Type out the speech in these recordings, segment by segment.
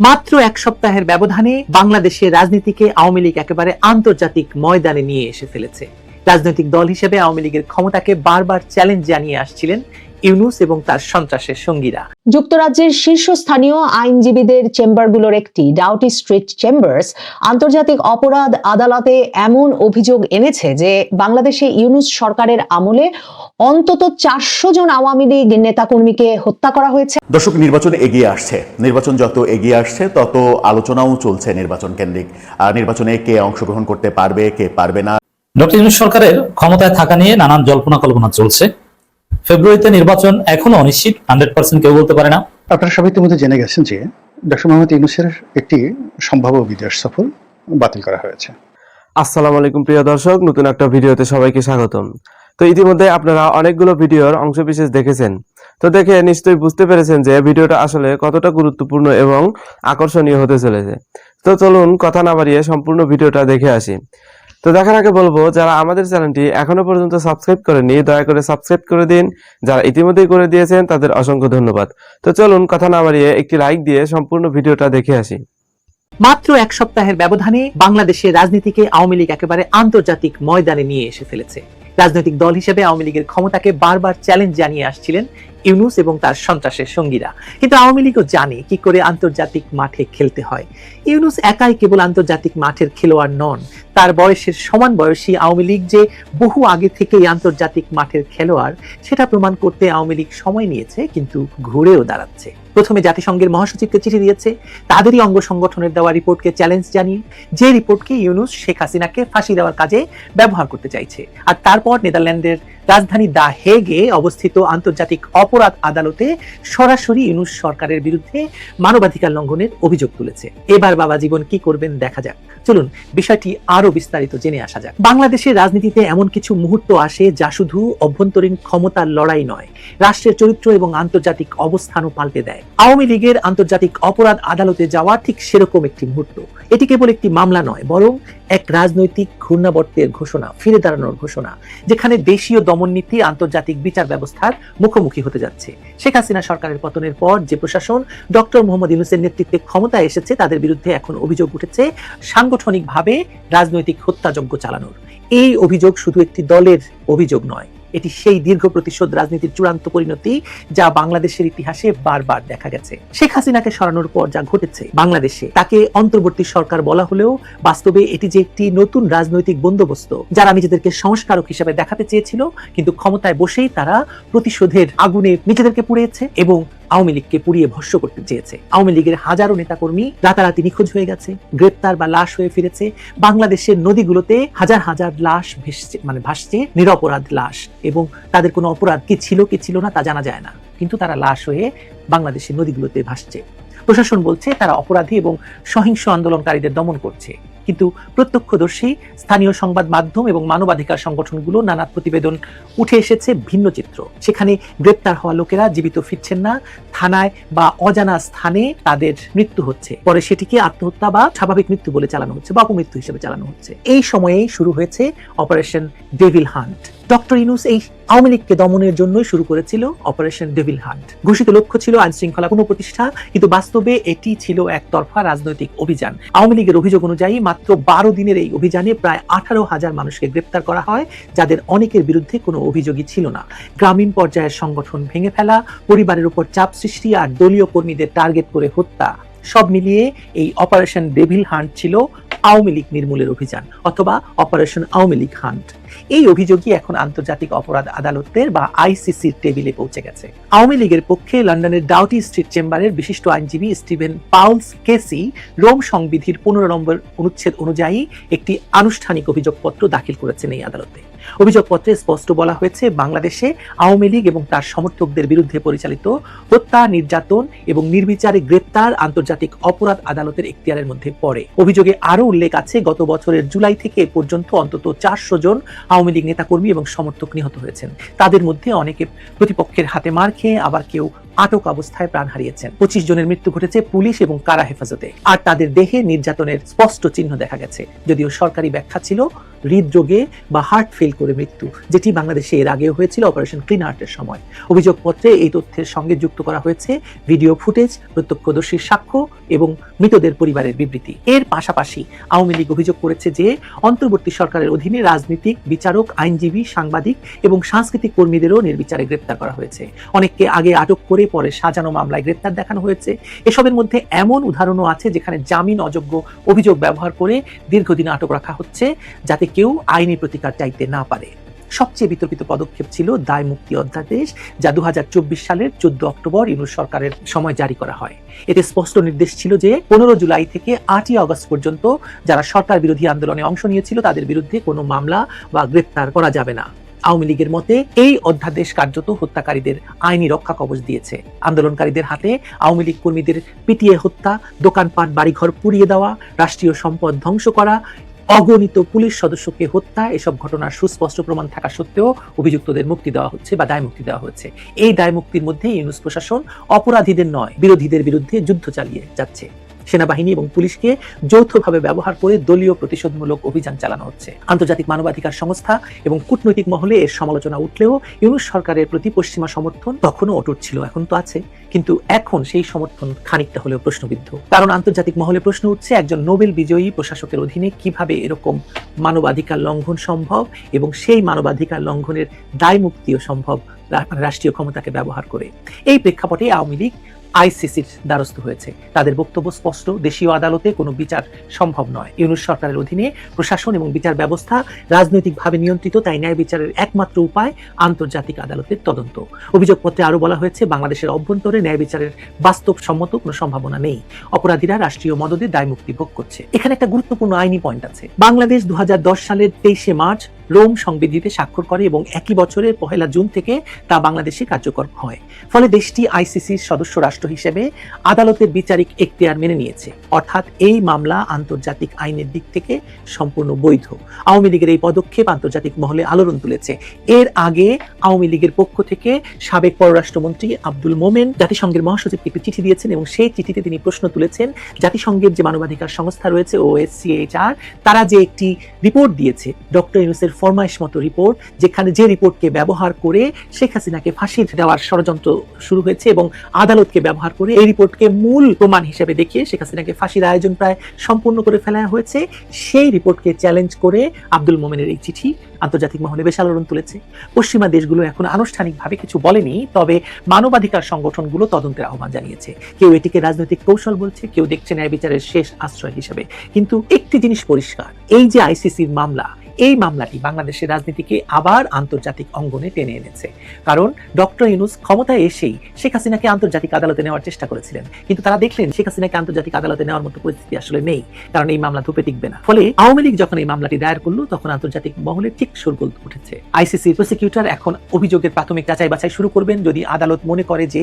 মাত্র এক সপ্তাহের ব্যবধানে বাংলাদেশের রাজনীতিকে আওয়ামী লীগ একেবারে আন্তর্জাতিক ময়দানে নিয়ে এসে ফেলেছে। রাজনৈতিক দল হিসেবে আওয়ামী লীগের ক্ষমতাকে বারবার চ্যালেঞ্জ জানিয়ে আসছিলেন ইউনুস এবং তার সন্ত্রাসের সঙ্গীরা। যুক্তরাজ্যের শীর্ষস্থানীয় আইনজীবীদের চেম্বারগুলোর একটি ডাউটি স্ট্রিট চেম্বার্স আন্তর্জাতিক অপরাধ আদালতে এমন অভিযোগ এনেছে যে বাংলাদেশে ইউনুস সরকারের আমলে অন্তত চারশো জন আওয়ামী লীগ নেতাকর্মীকে হত্যা করা হয়েছে। দর্শক নির্বাচন এগিয়ে আসছে। নির্বাচন যত এগিয়ে আসছে তত আলোচনাও চলছে নির্বাচন কেন্দ্রিক। আর নির্বাচনে কে অংশগ্রহণ করতে পারবে কে পারবে না। ডক্টর ইউনুস সরকারের ক্ষমতায় থাকা নিয়ে নানান জল্পনা কল্পনা চলছে। ফেব্রুয়ারিতে নির্বাচন এখনও অনিশ্চিত হান্ড্রেড পার্সেন্ট কেউ বলতে পারে না। আপনারা সবাই ইতিমধ্যে জেনে গেছেন যে ডক্টর মোহাম্মদ ইউনুসের একটি সম্ভাব্য বিদেশ সফর বাতিল করা হয়েছে। আসসালামু আলাইকুম প্রিয় দর্শক নতুন একটা ভিডিওতে সবাইকে স্বাগতম। তো ইতিমধ্যে আপনারা অনেকগুলো ভিডিওর অংশবিশেষ দেখেছেন। তো দেখে নিশ্চয়ই বুঝতে পেরেছেন যে ভিডিওটা আসলে কতটা গুরুত্বপূর্ণ এবং আকর্ষণীয় হতে চলেছে। তো চলুন কথা না বাড়িয়ে সম্পূর্ণ ভিডিওটা দেখে আসি। তো দেখার আগে বলব, যারা আমাদের চ্যানেলটি এখনও পর্যন্ত সাবস্ক্রাইব করেনি দয়া করে সাবস্ক্রাইব করে দিন। যারা ইতিমধ্যেই করে দিয়েছেন, তাদের অসংখ্য ধন্যবাদ। তো চলুন, কথা না বাড়িয়ে একটি লাইক দিয়ে সম্পূর্ণ ভিডিওটা দেখে আসি। মাত্র এক সপ্তাহের ব্যবধানে বাংলাদেশের রাজনীতিকে আওয়ামী লীগ একেবারে আন্তর্জাতিক ময়দানে নিয়ে এসে ফেলেছে। রাজনৈতিক দল হিসেবে আওয়ামী লীগের ক্ষমতাকে বারবার চ্যালেঞ্জ জানিয়ে আসছিলেন ইউনুস এবং তার সন্ত্রাসের সঙ্গীরা। কিন্তু আওয়ামী লীগও জানে কি করে আন্তর্জাতিক মাঠে খেলতে হয়। ইউনুস একাই কেবল আন্তর্জাতিক মাঠের খেলোয়াড় নন। তার বয়সের সমান বয়সী আওয়ামী লীগ যে বহু আগে থেকেই আন্তর্জাতিক মাঠের খেলোয়াড়, সেটা প্রমাণ করতে আওয়ামী লীগ সময় নিয়েছে, কিন্তু ঘুরেও দাঁড়াচ্ছে। প্রথমে জাতিসংঘের মহাসচিবকে চিঠি দিয়েছে। তাদেরই অঙ্গ সংগঠনের দেওয়া রিপোর্টকে চ্যালেঞ্জ জানিয়ে যে রিপোর্টকে ইউনুস শেখ হাসিনাকে ফাঁসি দেওয়ার কাজে ব্যবহার করতে চাইছে। আর তারপর নেদারল্যান্ডের রাজধানী দা হেগে অবস্থিত আন্তর্জাতিক অপরাধ আদালতে সরাসরি ইউনুস সরকারের বিরুদ্ধে মানবাধিকার লঙ্ঘনের অভিযোগ তুলেছে। এবার বাবা জীবন কি করবেন দেখা যাক। চলুন, বিষয়টি আরও বিস্তারিত জেনে আসা যাক। বাংলাদেশের রাজনীতিতে এমন কিছু মুহূর্ত আসে যা শুধু অভ্যন্তরীণ ক্ষমতার লড়াই নয়, রাষ্ট্রের চরিত্র এবং আন্তর্জাতিক অবস্থানও পাল্টে দেয়। আওয়ামী লীগের আন্তর্জাতিক অপরাধ আদালতে যাওয়া ঠিক সেরকম একটি মুহূর্ত। এটি কেবল একটি মামলা নয়, বরং এক রাজনৈতিক ঘূর্ণাবর্তের ঘোষণা, ফিরে দাঁড়ানোর ঘোষণা, যেখানে দেশীয় দমননীতি আন্তর্জাতিক বিচার ব্যবস্থার মুখোমুখি হতে যাচ্ছে। শেখ হাসিনা সরকারের পতনের পর যে প্রশাসন ডক্টর মোহাম্মদ ইউনুসের নেতৃত্বে ক্ষমতায় এসেছে, তাদের বিরুদ্ধে এখন অভিযোগ উঠেছে সাংগঠনিকভাবে রাজনৈতিক হত্যাযজ্ঞ চালানোর। এই অভিযোগ শুধু একটি দলের অভিযোগ নয় এটি সেই দীর্ঘ প্রতিশোধ রাজনীতির চূড়ান্ত পরিণতি যা বাংলাদেশের ইতিহাসে বারবার দেখা গেছে। শেখ হাসিনাকে সরানোর পর যা ঘটেছে বাংলাদেশে, তাকে অন্তর্বর্তী সরকার বলা হলেও বাস্তবে এটি যে একটি নতুন রাজনৈতিক বন্দোবস্ত যারা নিজেদেরকে সংস্কারক হিসেবে দেখাতে চেয়েছিল, কিন্তু ক্ষমতায় বসেই তারা প্রতিশোধের আগুনে নিজেদেরকে পুড়িয়েছে এবং আওয়ামী লীগকে পুড়িয়ে ভস্য করতে চেয়েছে। আওয়ামী লীগের হাজারো নেতাকর্মী রাতারাতি নিখোঁজ হয়ে গেছে, গ্রেপ্তার বা লাশ হয়ে ফিরেছে। বাংলাদেশের নদীগুলোতে হাজার হাজার লাশ ভেসছে মানে ভাসছে, নিরপরাধ লাশ। এবং তাদের কোনো অপরাধ কি ছিল কি ছিল না, তা জানা যায় না। কিন্তু তারা লাশ হয়ে বাংলাদেশের নদীগুলোতে ভাসছে। প্রশাসন বলছে তারা অপরাধী এবং সহিংস আন্দোলনকারীদের দমন করছে। কিন্তু প্রত্যক্ষদর্শী, স্থানীয় সংবাদ মাধ্যম এবং মানবাধিকার সংগঠনগুলো নানা প্রতিবেদন উঠে এসেছে ভিন্ন চিত্র। সেখানে গ্রেপ্তার হওয়া লোকেরা জীবিত ফিরছেন না, থানায় বা অজানা স্থানে তাদের মৃত্যু হচ্ছে। পরে সেটিকে আত্মহত্যা বা স্বাভাবিক মৃত্যু বলে চালানো হচ্ছে বা অপমৃত্যু হিসেবে চালানো হচ্ছে। এই সময়েই শুরু হয়েছে operation devil hunt. Doctor Yunus এই আওয়ামী লীগকে দমনের জন্যই শুরু করেছিল অপারেশন ডেভিল হান্ট। ঘোষিত লক্ষ্য ছিল আইন শৃঙ্খলা পুনঃপ্রতিষ্ঠা, কিন্তু বাস্তবে এটি ছিল একতরফা রাজনৈতিক অভিযান। আওয়ামী লীগের অভিযোগ অনুযায়ী মাত্র বারো দিনের এই অভিযানে প্রায় আঠারো হাজার মানুষকে গ্রেপ্তার করা হয়, যাদের অনেকের বিরুদ্ধে কোনো অভিযোগই ছিল না। গ্রামীণ পর্যায়ের সংগঠন ভেঙে ফেলা, পরিবারের উপর চাপ সৃষ্টি আর দলীয় কর্মীদের টার্গেট করে হত্যা, সব মিলিয়ে এই অপারেশন ডেভিল হান্ট ছিল আওয়ামী লীগ নির্মূলের অভিযান, অথবা অপারেশন আওয়ামী লীগ হান্ট। এই অভিযোগই এখন আন্তর্জাতিক অপরাধ আদালতের বা আইসিসির টেবিলে পৌঁছে গেছে। আওয়ামী লীগের পক্ষে লন্ডনের ডাউটি স্ট্রিট চেম্বারের বিশিষ্ট আইনজীবী স্টিভেন পাউলস কেসি রোম সংবিধির পনেরো নম্বর অনুচ্ছেদ অনুযায়ী একটি আনুষ্ঠানিক অভিযোগপত্র দাখিল করেছেন এই আদালতে। অভিযোগপত্রে স্পষ্ট বলা হয়েছে, বাংলাদেশে আওয়ামী লীগ এবং তার সমর্থকদের বিরুদ্ধে পরিচালিত হত্যা, নির্যাতন এবং নির্বিচারে গ্রেপ্তার আন্তর্জাতিক অপরাধ আদালতের এখতিয়ারের মধ্যে পড়ে। অভিযোগে আরও উল্লেখ আছে, গত বছরের জুলাই থেকে পর্যন্ত অন্তত চারশো জন আওয়ামী লীগ নেতাকর্মী এবং সমর্থক নিহত হয়েছেন। তাদের মধ্যে অনেকে প্রতিপক্ষের হাতে মার খেয়ে আবার কেউ আটক অবস্থায় প্রাণ হারিয়েছেন। পঁচিশ জনের মৃত্যু ঘটেছে পুলিশ এবং কারা হেফাজতে। আর তাদের দেহে নির্যাতনের স্পষ্ট চিহ্ন দেখা গেছে। যদিও সরকারি ব্যাখ্যা ছিল, হৃদরোগে বা হার্ট ফেল করে মৃত্যু, যেটি বাংলাদেশে এর আগেও হয়েছিল অপারেশন ক্লিন হার্টের সময়। অভিযোগপত্রে এই তথ্যের সঙ্গে যুক্ত করা হয়েছে ভিডিও ফুটেজ প্রত্যক্ষদর্শীর সাক্ষ্য এবং মৃতদের পরিবারের বিবৃতি। এর পাশাপাশি আওয়ামী লীগ অভিযোগ করেছে যে, অন্তর্বর্তী সরকারের অধীনে রাজনীতিক, বিচারক, আইনজীবী, সাংবাদিক এবং সাংস্কৃতিক কর্মীদেরও নির্বিচারে গ্রেপ্তার করা হয়েছে। অনেককে আগে আটক করে পরে সাজানো মামলায় গ্রেপ্তার দেখানো হয়েছে। এসবের মধ্যে এমন উদাহরণও আছে যেখানে জামিন অযোগ্য অভিযোগ ব্যবহার করে দীর্ঘদিন আটক রাখা হচ্ছে, যাতে কেউ আইনি প্রতিকার চাইতে না পারে। সবচেয়ে বিতর্কিত পদক্ষেপ ছিল দায় মুক্তি অধ্যাদেশ, যা দু সালের চোদ্দ অক্টোবর ইউনুস সরকারের সময় জারি করা হয়। এতে স্পষ্ট নির্দেশ ছিল যে পনেরো জুলাই থেকে আটই আগস্ট পর্যন্ত যারা সরকার বিরোধী আন্দোলনে অংশ নিয়েছিল তাদের বিরুদ্ধে কোনো মামলা বা গ্রেপ্তার করা যাবে না। আওয়ামী লীগের মতে, এই অধ্যাদেশ কার্যত হত্যাকারীদের আইনি রক্ষা কবচ দিয়েছে। আন্দোলনকারীদের হাতে আওয়ামী লীগ কর্মীদের পিটিয়ে হত্যা, দোকানপাট, বাড়িঘর পুড়িয়ে দেওয়া, রাষ্ট্রীয় সম্পদ ধ্বংস করা, অগণিত পুলিশ সদস্যকে হত্যা, এসব ঘটনার সুস্পষ্ট প্রমাণ থাকা সত্ত্বেও অভিযুক্তদের মুক্তি দেওয়া হচ্ছে বা দায় মুক্তি দেওয়া হচ্ছে। এই দায় মুক্তির মধ্যে ইউনুস প্রশাসন অপরাধীদের নয়, বিরোধীদের বিরুদ্ধে যুদ্ধ চালিয়ে যাচ্ছে। সেনাবাহিনী এবং পুলিশকে যৌথভাবে ব্যবহার করে দলীয় প্রতিশোধমূলক অভিযান চালানো হচ্ছে। আন্তর্জাতিক মানবাধিকার সংস্থা এবং কূটনৈতিক মহলে এর সমালোচনা উঠলেও ইউনুস সরকারের প্রতি পশ্চিমা সমর্থন তখনও অটুট ছিল, এখন তো আছে। কিন্তু এখন সেই সমর্থন খানিকটা হলেও প্রশ্নবিদ্ধ। কারণ আন্তর্জাতিক মহলে প্রশ্ন উঠছে, একজন নোবেল বিজয়ী প্রশাসকের অধীনে কীভাবে এরকম মানবাধিকার লঙ্ঘন সম্ভব এবং সেই মানবাধিকার লঙ্ঘনের দায় মুক্তিও সম্ভব রাষ্ট্রীয় ক্ষমতাকে ব্যবহার করে। এই প্রেক্ষাপটে আওয়ামী লীগ আইসিসির দ্বারস্থ হয়েছে। তাদের বক্তব্য স্পষ্ট, দেশীয় আদালতে কোনো বিচার সম্ভব নয়। ইউনুস সরকারের অধীনে প্রশাসন এবং বিচার ব্যবস্থা রাজনৈতিকভাবে নিয়ন্ত্রিত, তাই ন্যায় বিচারের একমাত্র উপায় আন্তর্জাতিক আদালতের তদন্ত। অভিযোগপত্রে আরও বলা হয়েছে, বাংলাদেশের অভ্যন্তরে ন্যায় বিচারের বাস্তবসম্মত কোনো সম্ভাবনা নেই। অপরাধীরা রাষ্ট্রীয় মদদে দায় মুক্তি ভোগ করছে। এখানে একটা গুরুত্বপূর্ণ আইনি পয়েন্ট আছে। বাংলাদেশ দু হাজার দশ সালের তেইশে মার্চ রোম সংবিধিতে স্বাক্ষর করে এবং একই বছরের পহেলা জুন থেকে তা বাংলাদেশে কার্যকর হয়। ফলে দেশটি আইসিসির সদস্য রাষ্ট্র হিসেবে আদালতের বিচারিক এখতিয়ার মেনে নিয়েছে। অর্থাৎ এই মামলা আন্তর্জাতিক আইনের দিক থেকে সম্পূর্ণ বৈধ। আওয়ামী লীগের এই পদক্ষেপ আন্তর্জাতিক মহলে আলোড়ন তুলেছে। এর আগে আওয়ামী লীগের পক্ষ থেকে সাবেক পররাষ্ট্রমন্ত্রী আব্দুল মোমেন জাতিসংঘের মহাসচিবকে একটি চিঠি দিয়েছেন এবং সেই চিঠিতে তিনি প্রশ্ন তুলেছেন, জাতিসংঘের যে মানবাধিকার সংস্থা রয়েছে ওএসসিএইচআর তারা যে একটি রিপোর্ট দিয়েছে, ডক্টর ইউনুসের ফরমাইশ মতো রিপোর্ট যেখানে যে রিপোর্টকে ব্যবহার করে শেখ হাসিনাকে ফাঁসি দেওয়ার ষড়যন্ত্র শুরু হয়েছে এবং আদালতকে ব্যবহার করে এই রিপোর্টকে মূল প্রমাণ হিসেবে দেখিয়ে শেখ হাসিনাকে ফাঁসির আয়োজন প্রায় সম্পূর্ণ করে ফেলা হয়েছে। সেই রিপোর্টকে চ্যালেঞ্জ করে আব্দুল মোমেনের এই চিঠি আন্তর্জাতিক মহলে বেশ আলোড়ন তুলেছে। পশ্চিমা দেশগুলো এখন আনুষ্ঠানিকভাবে কিছু বলেনি, তবে মানবাধিকার সংগঠনগুলো তদন্তের আহ্বান জানিয়েছে। কেউ এটিকে রাজনৈতিক কৌশল বলছে, কেউ দেখছে ন্যায় বিচারের শেষ আশ্রয় হিসেবে। কিন্তু একটি জিনিস পরিষ্কার, এই যে আইসিসির মামলা এই মামলাটি বাংলাদেশের রাজনীতিকে আবার আন্তর্জাতিক অঙ্গনে টেনে এনেছে। কারণ ডক্টর ইউনুস ক্ষমতায় এসেই শেখ হাসিনাকে আন্তর্জাতিক আদালতে নেওয়ার চেষ্টা করেছিলেন। কিন্তু তারা দেখলেন শেখ হাসিনাকে আন্তর্জাতিক আদালতে নেওয়ার মতো পরিস্থিতি আসলে নেই, কারণ এই মামলা ধূপে টিকবে না। ফলে আওয়ামী লীগ যখন এই মামলাটি দায়ের করল, তখন আন্তর্জাতিক মহলে ঠিক সুরগোল উঠেছে। আইসিসি প্রসিকিউটর এখন অভিযোগের প্রাথমিক যাচাই বাছাই শুরু করবেন। যদি আদালত মনে করে যে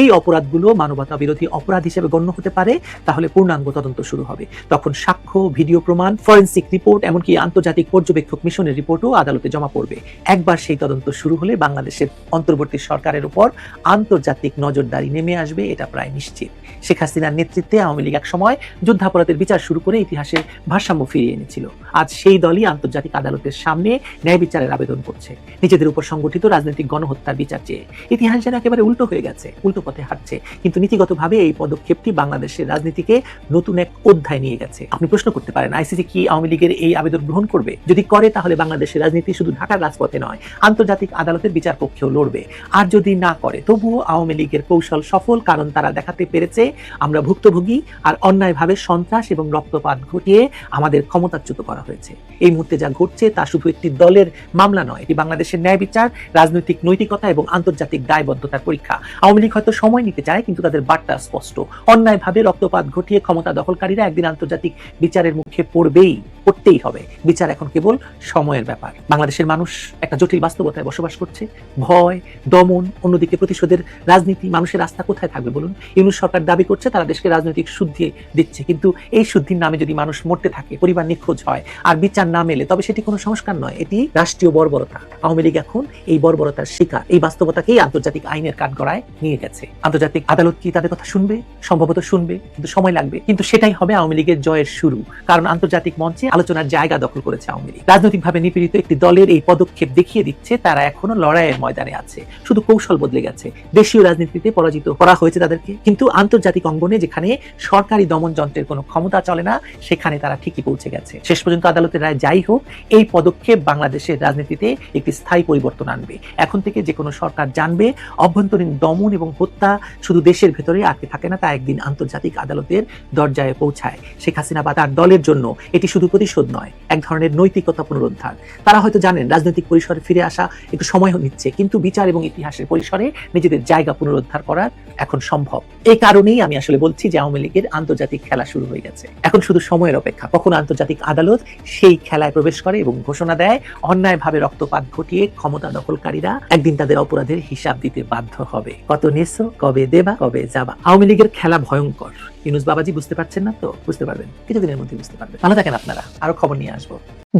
এই অপরাধগুলো মানবতা বিরোধী অপরাধ হিসেবে গণ্য হতে পারে, তাহলে পূর্ণাঙ্গ তদন্ত শুরু হবে। তখন সাক্ষ্য, ভিডিও প্রমাণ, ফরেন্সিক রিপোর্ট, এমনকি আন্তর্জাতিক পর্যবেক্ষক মিশনের রিপোর্টও আদালতে জমা পড়বে। একবার সেই তদন্ত শুরু হলে বাংলাদেশের অন্তর্বর্তী সরকারের উপর আন্তর্জাতিক নজরদারি নেমে আসবে, এটা প্রায় নিশ্চিত। শেখ হাসিনার নেতৃত্বে আওয়ামী লীগ এক সময় যুদ্ধাপরাধের বিচার শুরু করে ইতিহাসে ভারসাম্য ফিরিয়ে এনেছিল। আজ সেই দলই আন্তর্জাতিক আদালতের সামনে ন্যায় বিচারের আবেদন করছে। নিজেদের উপর সংগঠিত রাজনৈতিক গণহত্যার বিচার চেয়ে। ইতিহাস যেন একেবারে উল্টো হয়ে গেছে, উল্টো পথে হাঁটছে। কিন্তু নীতিগতভাবে এই পদক্ষেপটি বাংলাদেশের রাজনীতিকে নতুন এক অধ্যায় নিয়ে গেছে। আপনি প্রশ্ন করতে পারেন, আইসিসি কি আওয়ামী লীগের এই আবেদন গ্রহণ করবে? যদি করে, তাহলে বাংলাদেশের রাজনীতি শুধু ঢাকার রাজপথে নয়, আন্তর্জাতিক আদালতের বিচার পক্ষেও লড়বে। আর যদি না করে, তবুও আওয়ামী লীগের কৌশল সফল, কারণ তারা দেখাতে পেরেছে আমরা ভুক্তভোগী আর অন্যায়ভাবে সন্ত্রাস এবং রক্তপাত ঘটিয়ে আমাদের ক্ষমতাচ্যুত করা হয়েছে। এই মুহূর্তে যা ঘটছে তা শুধু একটি দলের মামলা নয়, এটি বাংলাদেশের ন্যায় বিচার, রাজনৈতিক নৈতিকতা এবং আন্তর্জাতিক দায়বদ্ধতার পরীক্ষা। আওয়ামী লীগ হয়তো সময় নিতে চায়, কিন্তু তাদের বার্তা স্পষ্ট। অন্যায়ভাবে রক্তপাত ঘটিয়ে ক্ষমতা দখলকারীরা একদিন আন্তর্জাতিক বিচারের মুখে পড়বেই। করতেই হবে। বিচার এখন কেবল সময়ের ব্যাপার। বাংলাদেশের মানুষ একটা জটিল বাস্তবতায় বসবাস করছে। ভয়, দমন, অন্যদিকে প্রতিশোধের রাজনীতি, মানুষের রাস্তা কোথায় থাকবে বলুন? ইউনুস সরকার দাবি করছে তারা দেশকে রাজনৈতিক শুদ্ধি দিচ্ছে। কিন্তু এই শুদ্ধির নামে যদি মানুষ মরতে থাকে, পরিবার নিখোঁজ হয়, আর বিচার না মেলে, তবে সেটি কোনো সংস্কার নয়, এটি রাষ্ট্রীয় বর্বরতা। আওয়ামী লীগ এখন এই বর্বরতার শিকার। এই বাস্তবতাকেই আন্তর্জাতিক আইনের কাঠগড়ায় নিয়ে গেছে। আন্তর্জাতিক আদালত কি তাদের কথা শুনবে? সম্ভবত শুনবে, কিন্তু সময় লাগবে। কিন্তু সেটাই হবে আওয়ামী লীগের জয়ের শুরু। কারণ আন্তর্জাতিক মঞ্চে আলোচনার জায়গা দখল করেছে আওয়ামী লীগ। রাজনৈতিকভাবে নিপীড়িত একটি দলের এই পদক্ষেপ দেখিয়ে দিচ্ছে তারা এখনও লড়াইয়ের ময়দানে আছে। শুধু কৌশল বদলে গেছে। দেশীয় রাজনীতিতে পরাজিত করা হয়েছে তাদেরকে। কিন্তু আন্তর্জাতিক অঙ্গনে যেখানে সরকারি দমন যন্ত্রের কোনো ক্ষমতা চলে না, সেখানে তারা ঠিকই পৌঁছে গেছে। শেষ পর্যন্ত আদালতের রায় যাই হোক, এই পদক্ষেপ বাংলাদেশের রাজনীতিতে একটি স্থায়ী পরিবর্তন আনবে। এখন থেকে যে কোনো সরকার জানবে, অভ্যন্তরীণ দমন এবং হত্যা শুধু দেশের ভেতরে আটকে থাকে না, তা একদিন আন্তর্জাতিক আদালতের দরজায় পৌঁছায়। শেখ হাসিনা বা তার দলের জন্য এটি শুধু প্রতিশোধ নয়, এক ধরনের নৈতিকতা পুনরুদ্ধার। তারা হয়তো জানেন রাজনৈতিক পরিসরে ফিরে আসা একটু সময় নিচ্ছে, কিন্তু বিচার এবং ইতিহাসের পরিসরে নিজেদের জায়গা পুনরুদ্ধার করার এখন সম্ভব। এই কারণেই আমি আসলে বলছি যে আওয়ামী লীগের আন্তর্জাতিক খেলা শুরু হয়ে গেছে। এখন শুধু সময়ের অপেক্ষা, কখন আন্তর্জাতিক আদালত সেই খেলায় প্রবেশ করে এবং ঘোষণা দেয়, অন্যায়ভাবে রক্তপাত ঘটিয়ে ক্ষমতা দখলকারীরা একদিন তাদের অপরাধের হিসাব দিতে বাধ্য হবে। কত নেছো কবে দেবা, কবে যাবা। আওয়ামী লীগের খেলা ভয়ঙ্কর। ইউনুস বাবাজি বুঝতে পারছেন না তো? বুঝতে পারবেন। কিছুদিনের মধ্যে বুঝতে পারবেন। ভালো থাকেন আপনারা। আরও খবর নিয়ে আসব।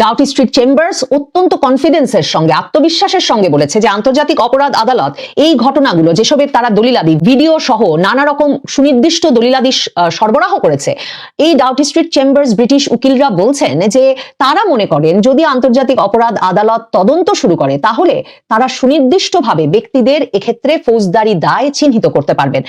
ডাউটি স্ট্রিট চেম্বার্স অত্যন্ত কনফিডেন্সের সঙ্গে, আত্মবিশ্বাসের সঙ্গে বলেছে যে আন্তর্জাতিক অপরাধ আদালত এই ঘটনাগুলো, যেসবের তারা দলিলাদি, ভিডিও সহ নানা রকম সুনির্দিষ্ট দলিলাদি সরবরাহ করেছে, এই ডাউটি স্ট্রিট চেম্বার্স ব্রিটিশ উকিলরা বলছেন যে তারা মনে করেন যদি আন্তর্জাতিক অপরাধ আদালত তদন্ত শুরু করে, তাহলে তারা সুনির্দিষ্টভাবে ব্যক্তিদের এক্ষেত্রে ফৌজদারি দায় চিহ্নিত করতে পারবেন।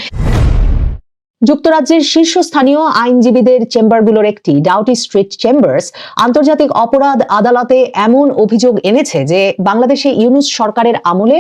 যুক্তরাজ্যের শীর্ষস্থানীয় আইনজীবীদের চেম্বারগুলোর একটি, ডাউটি স্ট্রিট চেম্বার্স, আন্তর্জাতিক অপরাধ আদালতে এমন অভিযোগ এনেছে যে বাংলাদেশে ইউনুস সরকারের আমলে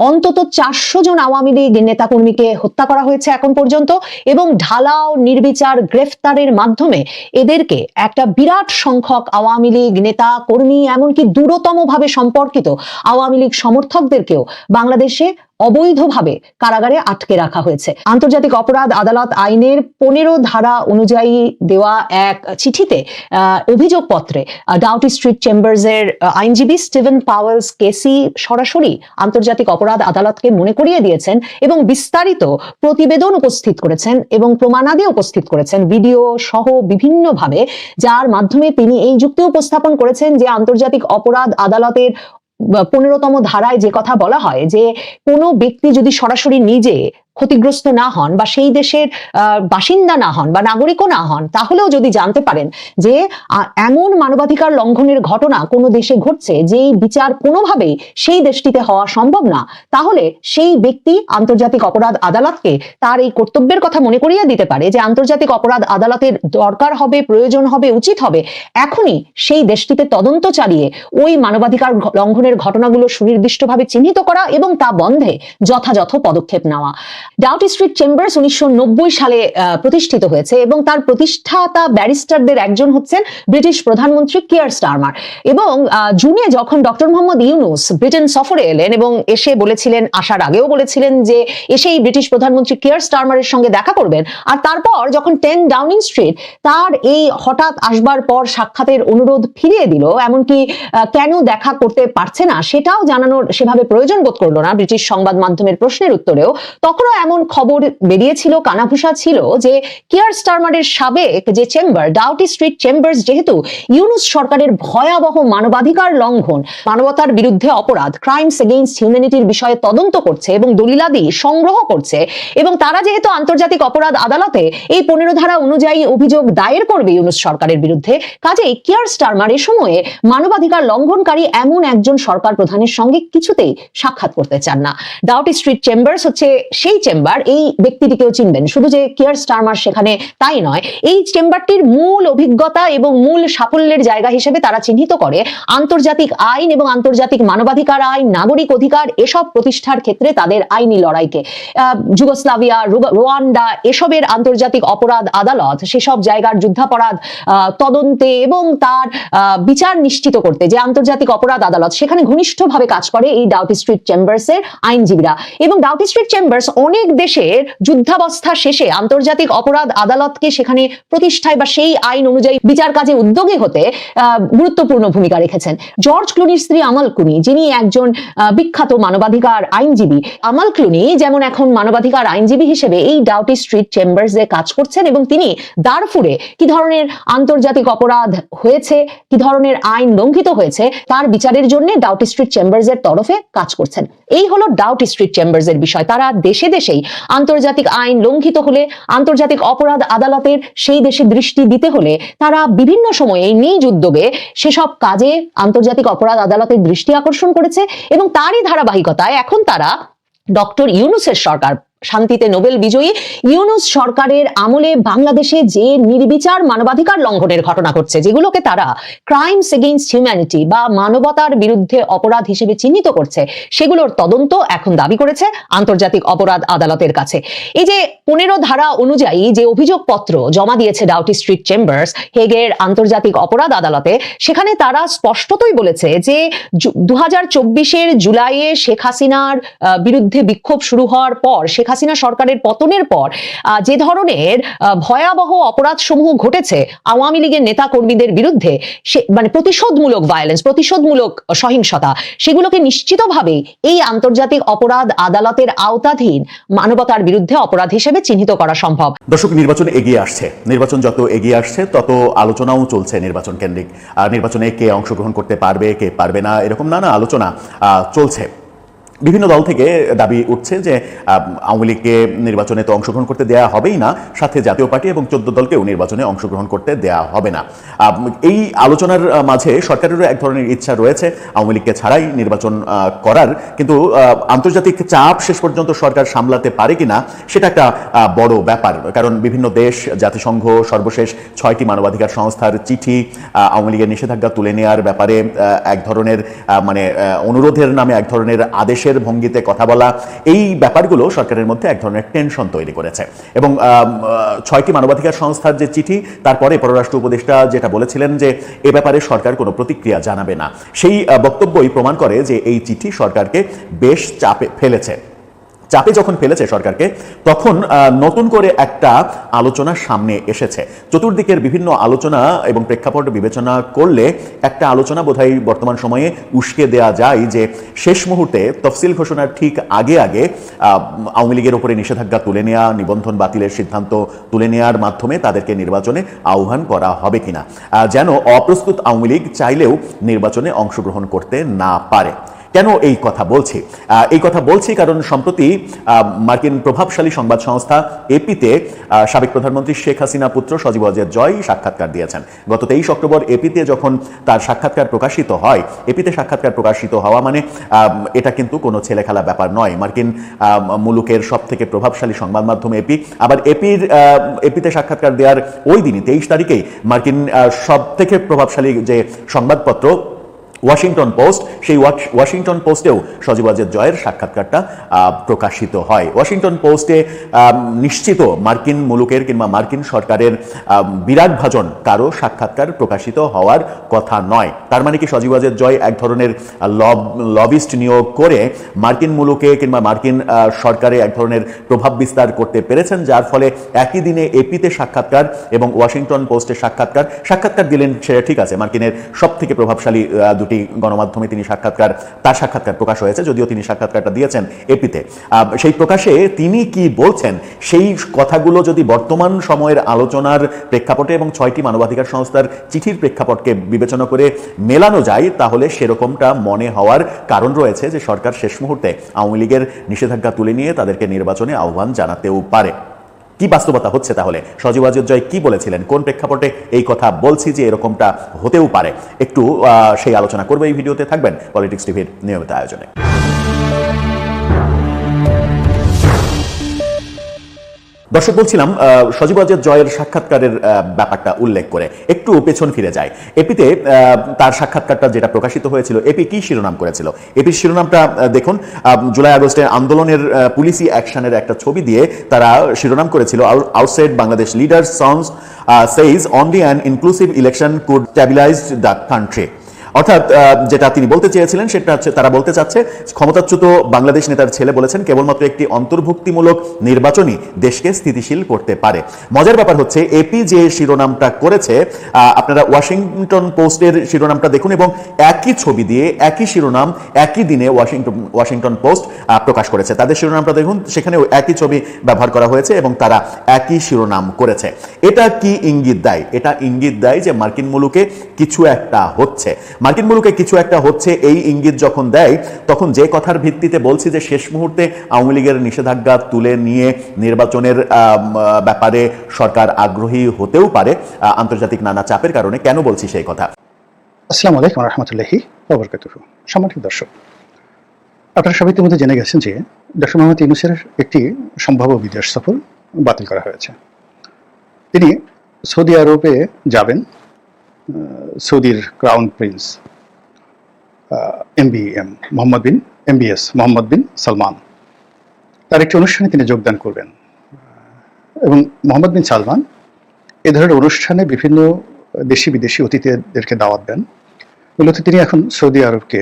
অন্তত চারশো জন আওয়ামী লীগ নেতাকর্মীকে হত্যা করা হয়েছে এখন পর্যন্ত এবং ঢালাও নির্বিচার গ্রেফতারের মাধ্যমে এদেরকে একটা বিরাট সংখ্যক আওয়ামী লীগ নেতা কর্মী এমনকি দূরতম ভাবে সম্পর্কিত আওয়ামী লীগ সমর্থকদেরকেও বাংলাদেশে অবৈধভাবে কারাগারে আটকে রাখা হয়েছে। আন্তর্জাতিক অপরাধ আদালত আইনের পনেরো ধারা অনুযায়ী দেওয়া এক চিঠিতে অভিযোগপত্রে ডাউটি স্ট্রিট চেম্বার্সের আইনজীবী স্টিভেন পাওয়েলস কেসি সরাসরি আন্তর্জাতিক অপরাধ আদালতকে মনে করিয়ে দিয়েছেন এবং বিস্তারিত প্রতিবেদন উপস্থিত করেছেন এবং প্রমাণাদি উপস্থিত করেছেন। ভিডিও সহ বিভিন্নভাবে, যার মাধ্যমে তিনি এই যুক্তি উপস্থাপন করেছেন যে আন্তর্জাতিক অপরাধ আদালতের পনেরোতম ধারায় যে কথা বলা হয় যে কোনো ব্যক্তি যদি সরাসরি নিজে ক্ষতিগ্রস্ত না হন বা সেই দেশের বাসিন্দা না হন বা নাগরিকও না হন, তাহলেও যদি জানতে পারেন যে এমন মানবাধিকার লঙ্ঘনের ঘটনা কোনো দেশে ঘটছে যেই বিচার কোনোভাবেই সেই দেশটিতে হওয়া সম্ভব না, তাহলে সেই ব্যক্তি আন্তর্জাতিক অপরাধ আদালতকে তার এই কর্তব্যের কথা মনে করিয়ে দিতে পারে যে, আন্তর্জাতিক অপরাধ আদালতের দরকার হবে, প্রয়োজন হবে, উচিত হবে, এখনই সেই দেশটিতে তদন্ত চালিয়ে ওই মানবাধিকার লঙ্ঘনের ঘটনাগুলো সুনির্দিষ্টভাবে চিহ্নিত করা এবং তা বন্ধে যথাযথ পদক্ষেপ নেওয়া। ডাউটি স্ট্রিট চেম্বার্স উনিশশো নব্বই সালে প্রতিষ্ঠিত হয়েছে এবং তার প্রতিষ্ঠাতা ব্যারিস্টারদের একজন হচ্ছেন ব্রিটিশ প্রধানমন্ত্রী কিয়ার স্টারমার এবং জুনে যখন ডক্টর মোহাম্মদ ইউনুস ব্রিটেন সফরে এলেন এবং এসে বলেছিলেন, আসার আগেও বলেছিলেন যে এসেই ব্রিটিশ প্রধানমন্ত্রী কিয়ার স্টারমারের সঙ্গে দেখা করবেন। আর তারপর যখন টেন ডাউনিং স্ট্রিট তার এই হঠাৎ আসবার পর সাক্ষাতের অনুরোধ ফিরিয়ে দিল, এমনকি কেন দেখা করতে পারছে না সেটাও জানানোর সেভাবে প্রয়োজন বোধ করল না ব্রিটিশ সংবাদ মাধ্যমের প্রশ্নের উত্তরেও, তখনও এমন খবর বেরিয়েছিল, কানাঘুষা ছিল যে কিয়ার স্টারমারের সাবেক যে চেম্বার, ডাউটি স্ট্রিট চেম্বার্স যেহেতু ইউনুস সরকারের ভয়াবহ মানবাধিকার লঙ্ঘন, মানবতার বিরুদ্ধে অপরাধ ক্রাইমস এগেইনস্ট হিউম্যানিটির বিষয়ে তদন্ত করছে এবং দলিলাদি সংগ্রহ করছে এবং তারা যেহেতু আন্তর্জাতিক অপরাধ আদালতে এই পনেরো ধারা অনুযায়ী অভিযোগ দায়ের করবে ইউনুস সরকারের বিরুদ্ধে, কাজেই কিয়ার স্টারমার এ সময়ে মানবাধিকার লঙ্ঘনকারী এমন একজন সরকার প্রধানের সঙ্গে কিছুতেই সাক্ষাৎ করতে চান না। ডাউটি স্ট্রিট চেম্বার্স হচ্ছে সেই চেম্বার এই ব্যক্তিটিকেও চিনবেন। শুধু যে কিয়ার স্টারমার সেখানে তাই নয়, এই চেম্বারটির মূল অভিজ্ঞতা এবং মূল সাফল্যের জায়গা হিসেবে তারা চিহ্নিত করে। আন্তর্জাতিক আইন এবং আন্তর্জাতিক মানবাধিকার আইন, নাগরিক অধিকার এসব প্রতিষ্ঠার ক্ষেত্রে তাদের আইনি লড়াইকে। যুগোস্লাভিয়া রোয়ান্ডা এসবের আন্তর্জাতিক অপরাধ আদালত, সেসব জায়গার যুদ্ধাপরাধ তদন্তে এবং তার বিচার নিশ্চিত করতে যে আন্তর্জাতিক অপরাধ আদালত সেখানে ঘনিষ্ঠভাবে কাজ করে এই ডাউটি স্ট্রিট চেম্বার্সের আইনজীবীরা। এবং ডাউটি স্ট্রিট চেম্বার্স অনেক অনেক দেশের যুদ্ধাবস্থা শেষে আন্তর্জাতিক অপরাধ আদালতকে সেখানে প্রতিষ্ঠায় বা সেই আইন অনুযায়ী বিচার কাজে উদ্যোগী হতে গুরুত্বপূর্ণ ভূমিকা রেখেছেন। জর্জ ক্লুনির স্ত্রী আমাল ক্লুনি, যিনি একজন বিখ্যাত মানবাধিকার আইনজীবী, আমাল ক্লুনি যেমন এখন মানবাধিকার আইনজীবী হিসেবে এই ডাউটি স্ট্রিট চেম্বার্স কাজ করছেন এবং তিনি দারফুরে কি ধরনের আন্তর্জাতিক অপরাধ হয়েছে, কি ধরনের আইন লঙ্ঘিত হয়েছে, তার বিচারের জন্য ডাউটি স্ট্রিট চেম্বার্স এর তরফে কাজ করছেন। এই হলো ডাউটি স্ট্রিট চেম্বার্স এর বিষয়। তারা দেশে দেশেই আন্তর্জাতিক আইন লঙ্ঘিত হলে আন্তর্জাতিক অপরাধ আদালতের সেই দেশে দৃষ্টি দিতে হলে তারা বিভিন্ন সময়ে নিজ উদ্যোগে সেসব কাজে আন্তর্জাতিক অপরাধ আদালতের দৃষ্টি আকর্ষণ করেছে এবং তারই ধারাবাহিকতায় এখন তারা ডক্টর ইউনুসের সরকার শান্তিতে নোবেল বিজয়ী ইউনুস সরকারের আমলে বাংলাদেশে যে নির্বিচার মানবাধিকার লঙ্ঘনের ঘটনা ঘটছে, যেগুলোকে তারা ক্রাইমস এগেইনস্ট হিউম্যানিটি বা মানবতার বিরুদ্ধে অপরাধ হিসেবে চিহ্নিত করছে, সেগুলোর তদন্ত এখন দাবি করেছে আন্তর্জাতিক অপরাধ আদালতের কাছে। এই যে পনেরো ধারা অনুযায়ী যে অভিযোগপত্র জমা দিয়েছে ডাউটি স্ট্রিট চেম্বার্স, হেগের আন্তর্জাতিক অপরাধ আদালতে, সেখানে তারা স্পষ্টতই বলেছে যে দু হাজার চব্বিশের জুলাইয়ে শেখ হাসিনার বিরুদ্ধে বিক্ষোভ শুরু হওয়ার পর শেখ হাসিনা সরকারের পতনের পর যে ধরনের ভয়াবহ অপরাধ সমূহ ঘটেছে আওয়ামী লীগের নেতা কর্মীদের বিরুদ্ধে মানে প্রতিশোধমূলক ভায়োলেন্স প্রতিশোধমূলক সহিংসতা, সেগুলোকে নিশ্চিতভাবে এই আন্তর্জাতিক অপরাধ আদালতের আওতাধীন মানবতার বিরুদ্ধে অপরাধ হিসেবে চিহ্নিত করা সম্ভব। দর্শক, নির্বাচন এগিয়ে আসছে। নির্বাচন যত এগিয়ে আসছে, তত আলোচনাও চলছে নির্বাচন কেন্দ্রিক। নির্বাচনে কে অংশগ্রহণ করতে পারবে, কে পারবে না, এরকম নানা আলোচনা চলছে। বিভিন্ন দল থেকে দাবি উঠছে যে আওয়ামী লীগকে নির্বাচনে তো অংশগ্রহণ করতে দেওয়া হবেই না, সাথে জাতীয় পার্টি এবং চোদ্দ দলকেও নির্বাচনে অংশগ্রহণ করতে দেওয়া হবে না। এই আলোচনার মাঝে সরকারেরও এক ধরনের ইচ্ছা রয়েছে আওয়ামী লীগকে ছাড়াই নির্বাচন করার। কিন্তু আন্তর্জাতিক চাপ শেষ পর্যন্ত সরকার সামলাতে পারে কিনা, সেটা একটা বড় ব্যাপার। কারণ বিভিন্ন দেশ, জাতিসংঘ, সর্বশেষ ছয়টি মানবাধিকার সংস্থার চিঠি আওয়ামী লীগের নিষেধাজ্ঞা তুলে নেওয়ার ব্যাপারে এক ধরনের মানে অনুরোধের নামে এক ধরনের আদেশের ভঙ্গিতে কথা বলা, এই ব্যাপারগুলো সরকারের মধ্যে এক ধরনের টেনশন তৈরি করেছে। এবং ছয়টি মানবাধিকার সংস্থার যে চিঠি, তারপরে পররাষ্ট্র উপদেষ্টা যেটা বলেছিলেন যে, এ ব্যাপারে সরকার কোনো প্রতিক্রিয়া জানাবে না। সেই বক্তব্যই প্রমাণ করে যে, এই চিঠি সরকারকে বেশ চাপে ফেলেছে। চাপে যখন ফেলেছে সরকারকে, তখন নতুন করে একটা আলোচনা সামনে এসেছে। চতুর্দিকের বিভিন্ন আলোচনা এবং প্রেক্ষাপট বিবেচনা করলে একটা আলোচনা বোধহয় বর্তমান সময়ে উস্কে দেয়া যায় যে, শেষ মুহূর্তে তফসিল ঘোষণার ঠিক আগে আগে আওয়ামী লীগের উপরে নিষেধাজ্ঞা তুলে নেওয়া নিবন্ধন বাতিলের সিদ্ধান্ত তুলে নেওয়ার মাধ্যমে তাদেরকে নির্বাচনে আহ্বান করা হবে কিনা যেন অপ্রস্তুত আওয়ামী লীগ চাইলেও নির্বাচনে অংশগ্রহণ করতে না পারে। কেন এই কথা বলছি? এই কথা বলছি কারণ সম্প্রতি মার্কিন প্রভাবশালী সংবাদ সংস্থা এপিতে সাবেক প্রধানমন্ত্রী শেখ হাসিনা পুত্র সজীব ওয়াজেদ জয় সাক্ষাৎকার দিয়েছেন। গত তেইশ অক্টোবর এপিতে যখন তার সাক্ষাৎকার প্রকাশিত হয়, এপিতে সাক্ষাৎকার প্রকাশিত হওয়া মানে এটা কিন্তু কোনো ছেলেখেলা ব্যাপার নয়। মার্কিন মুলুকের সব থেকে প্রভাবশালী সংবাদ মাধ্যম এপি, আবার এপির এপিতে সাক্ষাৎকার দেওয়ার ওই দিনই, তেইশ তারিখেই মার্কিন সব থেকে প্রভাবশালী যে সংবাদপত্র ওয়াশিংটন পোস্ট সেই ওয়াশিংটন পোস্টেও সজীব ওয়াজেদ জয়ের সাক্ষাৎকারটা প্রকাশিত হয়। ওয়াশিংটন পোস্টে নিশ্চিত মার্কিন মুলুকের কিংবা মার্কিন সরকারের বিরাট ভাজন কারও সাক্ষাৎকার প্রকাশিত হওয়ার কথা নয়। তার মানে কি সজীব ওয়াজেদ জয় এক ধরনের লব, লবিস্ট নিয়োগ করে মার্কিন মুলুকে কিংবা মার্কিন সরকারে এক ধরনের প্রভাব বিস্তার করতে পেরেছেন, যার ফলে একই দিনে এপিতে সাক্ষাৎকার এবং ওয়াশিংটন পোস্টে সাক্ষাৎকার সাক্ষাৎকার দিলেন সেটা ঠিক আছে, মার্কিনের সব থেকে প্রভাবশালী দুটি গণমাধ্যমে তিনি সাক্ষাৎকার, তার সাক্ষাৎকার প্রকাশ হয়েছে, যদিও তিনি সাক্ষাৎকারটা দিয়েছেন এপিতে। সেই প্রকাশে তিনি কি বলছেন? সেই কথাগুলো যদি বর্তমান সময়ের আলোচনার প্রেক্ষাপটে এবং ছয়টি মানবাধিকার সংস্থার চিঠির প্রেক্ষাপটকে বিবেচনা করে মেলানো যায়, তাহলে সেরকমটা মনে হওয়ার কারণ রয়েছে যে সরকার শেষ মুহূর্তে আওয়ামী লীগের নিষেধাজ্ঞা তুলে নিয়ে তাদেরকে নির্বাচনে আহ্বান জানাতেও পারে। কি বাস্তবতা হচ্ছে তাহলে? সজীব জয় কি বলেছিলেন? কোন প্রেক্ষাপটে এই কথা বলছি যে এরকমটা হতেও পারে? একটু সেই আলোচনা করবে এই ভিডিওতে। থাকবেন পলিটিক্স টিভির নিয়মিত আয়োজনে। দর্শক বলছিলাম আহ, সজীব ওয়াজেদ জয়ের সাক্ষাৎকারের ব্যাপারটা উল্লেখ করে। একটু পেছন ফিরে যায় এপিতে তার সাক্ষাৎকারটা যেটা প্রকাশিত হয়েছিল এপি কি শিরোনাম করেছিল? এপির শিরোনামটা দেখুন জুলাই আগস্টে আন্দোলনের পুলিশি অ্যাকশনের একটা ছবি দিয়ে তারা শিরোনাম করেছিল outside Bangladesh leader son's says only an inclusive election could stabilize the country অর্থাৎ যেটা তিনি বলতে চেয়েছিলেন, সেটা হচ্ছে তারা বলতে চাচ্ছে, ক্ষমতাচ্যুত বাংলাদেশ নেতার ছেলে বলেছেন, কেবলমাত্র একটি অন্তর্ভুক্তিমূলক নির্বাচনই দেশকে স্থিতিশীল করতে পারে। মজার ব্যাপার হচ্ছে এপি যে শিরোনামটা করেছে আপনারা ওয়াশিংটন পোস্টের শিরোনামটা দেখুন এবং একই ছবি দিয়ে, একই শিরোনাম, একই দিনে ওয়াশিংটন ওয়াশিংটন পোস্ট প্রকাশ করেছে। তাদের শিরোনামটা দেখুন, সেখানেও একই ছবি ব্যবহার করা হয়েছে এবং তারা একই শিরোনাম করেছে। এটা কি ইঙ্গিত দেয়? এটা ইঙ্গিত দেয় যে মার্কিন মুলুকে কিছু একটা হচ্ছে। মার্কিন মুলুকে কিছু একটা হচ্ছে, এই ইঙ্গিত যখন দেয়, তখন যে কথার ভিত্তিতে বলছি যে শেষ মুহূর্তে আওয়ামী লীগের নিষেধাজ্ঞা তুলে নিয়ে নির্বাচনের ব্যাপারে সরকার আগ্রহী হতেও পারে আন্তর্জাতিক নানা চাপের কারণে। কেন বলছি সেই কথা? আসসালামু আলাইকুম রহমতুল্লাহি ওবরকাতুহ দর্শক, আপনারা সবাই ইতিমধ্যে জেনে গেছেন যে ডক্টর মোহাম্মদ ইউনুসের একটি সম্ভাব্য বিদেশ সফর বাতিল করা হয়েছে। তিনি সৌদি আরবে যাবেন সৌদির crown prince MBM Mohammed bin MBS Mohammed bin Salman. তার একটি অনুষ্ঠানে তিনি যোগদান করবেন। এবং মোহাম্মদ বিন সালমান এ ধরনের অনুষ্ঠানে বিভিন্ন দেশি বিদেশি অতিথিদেরকে দাওয়াত দেন। মূলত তিনি এখন সৌদি আরবকে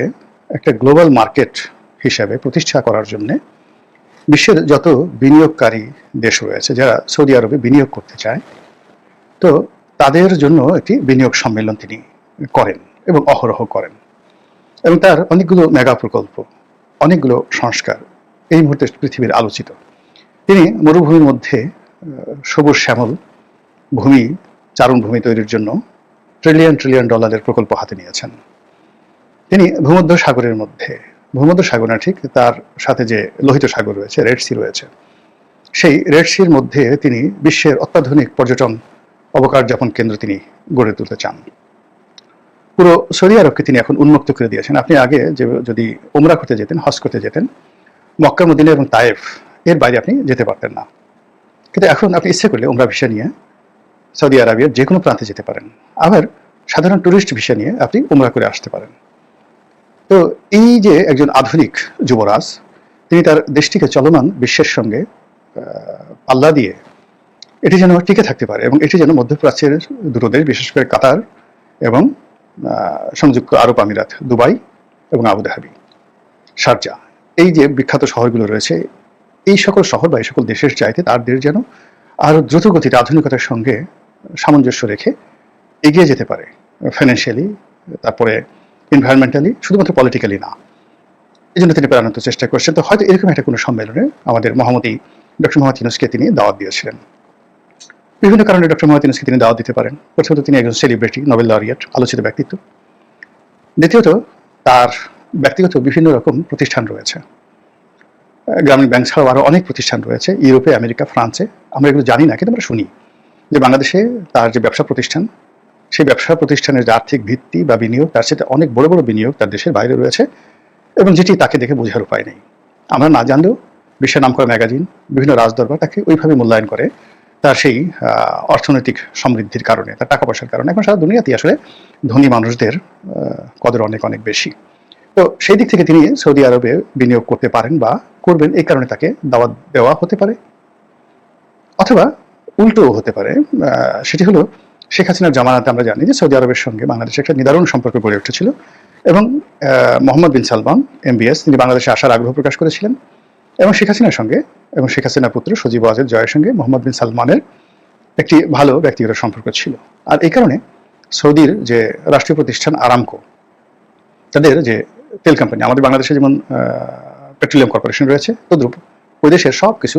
একটা গ্লোবাল মার্কেট হিসাবে প্রতিষ্ঠা করার জন্য বিশ্বের যত বিনিয়োগকারী দেশ রয়েছে, যারা সৌদি আরবে বিনিয়োগ করতে চায়, তো তাদের জন্য একটি বিনিয়োগ সম্মেলন তিনি করেন এবং অহরহ করেন। এবং তার অনেকগুলো মেগা প্রকল্প, অনেকগুলো সংস্কার এই মুহূর্তে পৃথিবীর আলোচিত। তিনি মরুভূমির মধ্যে সবুজ শ্যামল ভূমি চারণভূমি তৈরির জন্য ট্রিলিয়ন ট্রিলিয়ন ডলারের প্রকল্প হাতে নিয়েছেন। তিনি ভূমধ্য সাগরের মধ্যে, ভূমধ্য সাগর না, ঠিক তার সাথে যে লোহিত সাগর রয়েছে রেড সি রয়েছে, সেই রেড সির মধ্যে তিনি বিশ্বের অত্যাধুনিক পর্যটন অবকাশ যাপন কেন্দ্র তিনি গড়ে তুলতে চান। পুরো সৌদি আরবকে তিনি এখন উন্মুক্ত করে দিয়েছেন। আপনি আগে যে, যদি ওমরা করতে যেতেন হজ করতে যেতেন, মক্কা, মদিনা এবং তায়েফ, এর বাইরে আপনি যেতে পারতেন না। কিন্তু এখন আপনি ইচ্ছে করলে ওমরা ভিসা নিয়ে সৌদি আরবিয়ার যে কোনো প্রান্তে যেতে পারেন। আবার সাধারণ টুরিস্ট ভিসা নিয়ে আপনি উমরা করে আসতে পারেন। তো এই যে একজন আধুনিক যুবরাজ, তিনি তার দেশটিকে চলমান বিশ্বের সঙ্গে পাল্লা দিয়ে এটি যেন টিকে থাকতে পারে এবং এটি যেন মধ্যপ্রাচ্যের দুটো দেশ, বিশেষ করে কাতার এবং সংযুক্ত আরব আমিরাত, দুবাই এবং আবুধাবি শারজা এই যে বিখ্যাত শহরগুলো রয়েছে, এই সকল শহর বা এই সকল দেশের চাইতে তার দেশ যেন আরও দ্রুত গতিতে আধুনিকতার সঙ্গে সামঞ্জস্য রেখে এগিয়ে যেতে পারে ফাইন্যান্সিয়ালি তারপরে এনভায়রনমেন্টালি শুধুমাত্র পলিটিক্যালি না। এই জন্য তিনি প্রাণান্ত চেষ্টা করছেন। তো হয়তো এরকম একটা কোনো সম্মেলনে আমাদের মহামতি ডক্টর মোহাম্মদ ইউনুসকে তিনি দাওয়াত দিয়েছিলেন। বিভিন্ন কারণে ডক্টর মোহাম্মদ তিনি দাওয়াত দিতে পারেন। প্রথমত তিনি একজন সেলিব্রিটি নোবেল লরিয়েট আলোচিত ব্যক্তিত্ব। দ্বিতীয়ত, তার ব্যক্তিগত বিভিন্ন রকম প্রতিষ্ঠান রয়েছে। গ্রামীণ ব্যাংক ছাড়াও আরও অনেক প্রতিষ্ঠান রয়েছে, ইউরোপে, আমেরিকা, ফ্রান্সে। আমরা এগুলো জানি না, কিন্তু আমরা শুনি যে বাংলাদেশে তার যে ব্যবসা প্রতিষ্ঠান, সেই ব্যবসা প্রতিষ্ঠানের যে আর্থিক ভিত্তি বা বিনিয়োগ, তার সাথে অনেক বড় বড় বিনিয়োগ তার দেশের বাইরে রয়েছে এবং যেটি তাকে দেখে বোঝার উপায় নেই। আমরা না জানলেও বিশ্বের নামকরা ম্যাগাজিন, বিভিন্ন রাজদরবার তাকে ওইভাবে মূল্যায়ন করে। তার সেই অর্থনৈতিক সমৃদ্ধির কারণে, তার টাকা পয়সার কারণে। এখন সারা দুনিয়াতেই আসলে ধনী মানুষদের কদর অনেক অনেক বেশি। তো সেই দিক থেকে তিনি সৌদি আরবে বিনিয়োগ করতে পারেন বা করবেন, এই কারণে তাকে দাওয়াত দেওয়া হতে পারে। অথবা উল্টোও হতে পারে সেটি হলো শেখ হাসিনার জামানাতে আমরা জানি যে সৌদি আরবের সঙ্গে বাংলাদেশের একটা নিদারুণ সম্পর্ক গড়ে উঠেছিল এবং মোহাম্মদ বিন সালমান এমবিএস তিনি বাংলাদেশে আসার আগ্রহ প্রকাশ করেছিলেন। এবং শেখ হাসিনার সঙ্গে এবং শেখ হাসিনার পুত্র সজীব ওয়াজেদ জয়ের সঙ্গে মোহাম্মদ বিন সালমানের একটি ভালো ব্যক্তিগত সম্পর্ক ছিল। আর এই কারণে সৌদির যে রাষ্ট্রীয় প্রতিষ্ঠান আরামকো, তাদের যে তেল কোম্পানি আমাদের বাংলাদেশে যেমন পেট্রোলিয়াম কর্পোরেশন রয়েছে, তদ্রুপ ওই দেশের সব কিছু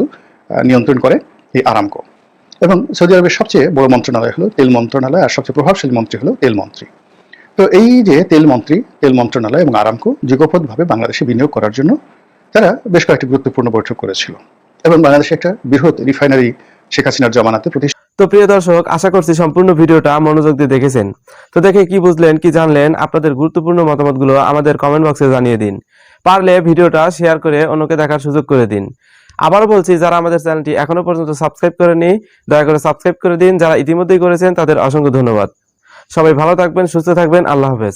নিয়ন্ত্রণ করে এই আরামকো। এবং সৌদি আরবের সবচেয়ে বড় মন্ত্রণালয় হলো তেল মন্ত্রণালয় আর সবচেয়ে প্রভাবশালী মন্ত্রী হলো তেল মন্ত্রী। তো এই যে তেল মন্ত্রী, তেল মন্ত্রণালয় এবং আরামকো যুগপথভাবে বাংলাদেশে বিনিয়োগ করার জন্য তারা বেশ কয়েকটি গুরুত্বপূর্ণ বৈঠক করেছিল এবং বাংলাদেশে একটা বৃহৎ রিফাইনারি শেখ হাসিনার জমানাতে প্রতিষ্ঠা তো প্রিয় দর্শক, আশা করছি সম্পূর্ণ ভিডিওটা মনোযোগ দিয়ে দেখেছেন। তো দেখে কি বুঝলেন, কি জানলেন, আপনাদের গুরুত্বপূর্ণ মতামতগুলো আমাদের কমেন্ট বক্সে জানিয়ে দিন। পারলে ভিডিওটা শেয়ার করে অন্যকে দেখার সুযোগ করে দিন। আবারও বলছি, যারা আমাদের চ্যানেলটি এখনও পর্যন্ত সাবস্ক্রাইব করেনি দয়া করে সাবস্ক্রাইব করে দিন। যারা ইতিমধ্যেই করেছেন, তাদের অসংখ্য ধন্যবাদ। সবাই ভালো থাকবেন, সুস্থ থাকবেন। আল্লাহ হাফেজ।